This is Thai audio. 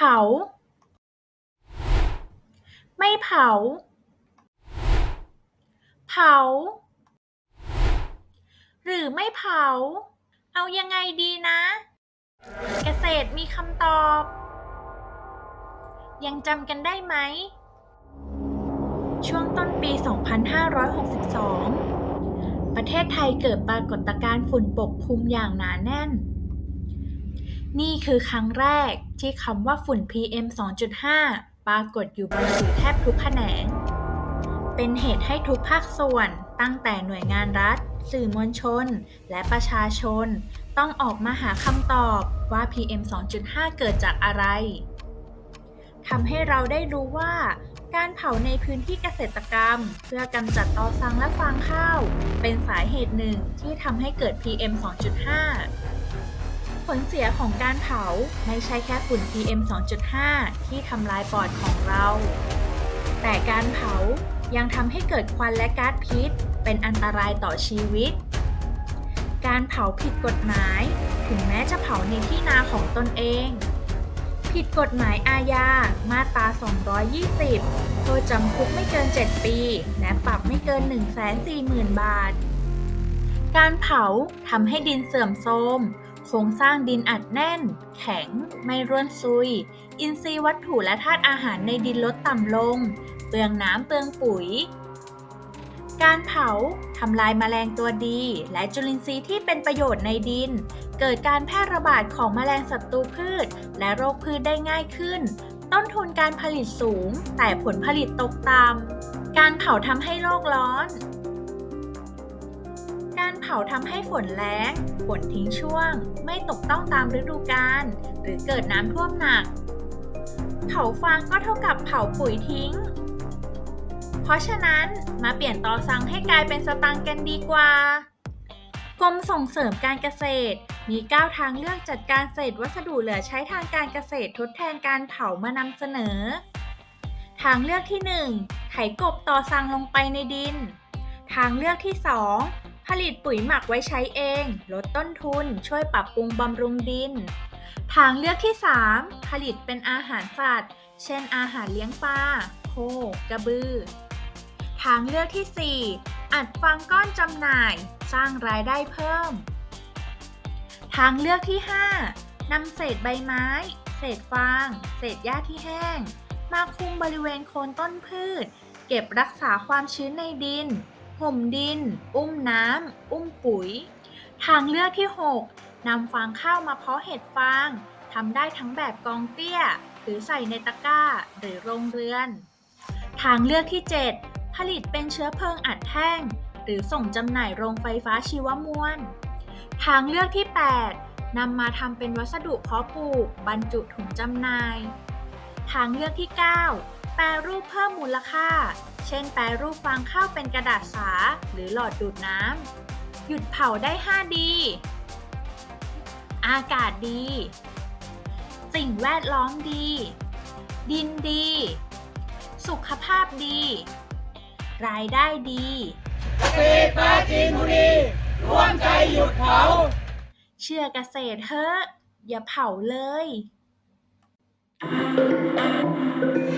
เผา ไม่เผา เผา หรือไม่เผา เอายังไงดีนะ เกษตรมีคำตอบ ยังจำกันได้ไหม ช่วงต้นปี 2562 ประเทศไทยเกิดปรากฏการณ์ฝุ่นปกคลุมอย่างหนาแน่น นี่คือครั้งแรกที่คำว่าฝุ่น PM 2.5 ปรากฏอยู่บนสื่อแทบทุกแขนง เป็นเหตุให้ทุกภาคส่วนตั้งแต่หน่วยงานรัฐ สื่อมวลชน และประชาชน ต้องออกมาหาคำตอบว่า PM 2.5 เกิดจากอะไรทำให้เราได้รู้ว่า การเผาในพื้นที่เกษตรกรรม เพื่อกำจัดตอซังและฟางข้าว เป็นสาเหตุหนึ่งที่ทำให้เกิด PM 2.5 ผลเสียของการเผาไม่ใช่แค่ฝุ่น PM 2.5 ที่ทำลายปอดของเรา แต่การเผายังทำให้เกิดควันและก๊าซพิษ เป็นอันตรายต่อชีวิต การเผาผิดกฎหมาย ถึงแม้จะเผาในที่นาของตนเอง ผิดกฎหมายอาญา มาตรา 220 โทษจำคุกไม่เกิน 7 ปี และปรับไม่เกิน 140,000 บาท การเผาทำให้ดินเสื่อมโทรม โครงสร้างดินอัดแน่น แข็ง ไม่ร่วนซุย อินทรีย์วัตถุและธาตุอาหารในดินลดต่ำลง เปลืองน้ำเปลืองปุ๋ย การเผาทำลายแมลงตัวดี และจุลินทรีย์ที่เป็นประโยชน์ในดิน เกิดการแพร่ระบาดของแมลงศัตรูพืช และโรคพืชได้ง่ายขึ้น ต้นทุนการผลิตสูง แต่ผลผลิตตกต่ำการเผาทำให้โลกร้อน การเผาทำให้ฝนแล้ง ฝนทิ้งช่วง ไม่ตกต้องตามฤดูกาลหรือเกิดน้ำท่วมหนัก เผาฟางก็เท่ากับเผาปุ๋ยทิ้ง เพราะฉะนั้นมาเปลี่ยนตอซังให้กลายเป็นสตังค์กันดีกว่ากรมส่งเสริมการเกษตร มี 9 ทางเลือกจัดการเศษวัสดุเหลือใช้ทางการเกษตรทดแทนการเผามานำเสนอ ทางเลือกที่ 1 ไถกบตอซังลงไปในดิน ทางเลือกที่ 2 ผลิตปุ๋ยหมักไว้ใช้เอง ลดต้นทุน ช่วยปรับปรุงบำรุงดิน ทางเลือกที่ 3 ผลิตเป็นอาหารสัตว์ เช่นอาหารเลี้ยงปลา โค กระบือ ทางเลือกที่ 4 อัดฟางก้อนจำหน่าย สร้างรายได้เพิ่ม ทางเลือกที่ 5นำเศษใบไม้ เศษฟาง เศษหญ้าที่แห้ง มาคลุมบริเวณโคนต้นพืช เก็บรักษาความชื้นในดิน ห่มดิน อุ้มน้ำ อุ้มปุ๋ย ทางเลือกที่ 6นำฟางข้าวมาเพาะเห็ดฟางทำได้ทั้งแบบกองเตี้ย หรือใส่ในตะกร้า หรือโรงเรือน ทางเลือกที่ 7 ผลิตเป็นเชื้อเพลิงอัดแท่ง หรือส่งจำหน่ายโรงไฟฟ้าชีวมวล ทางเลือกที่ 8นำมาทำเป็นวัสดุเพาะปลูก บรรจุถุงจำหน่าย ทางเลือกที่ 9 แปรรูปเพิ่มมูลค่า เช่น แปรรูปฟางข้าวเป็นกระดาษสา หรือหลอดดูดน้ำ หยุดเผาได้5ดีอากาศดี สิ่งแวดล้อมดี ดินดี สุขภาพดี รายได้ดีเกษตรปราจีนบุรีร่วมใจหยุดเผา เชื่อเกษตรเถอะ อย่าเผาเลยเ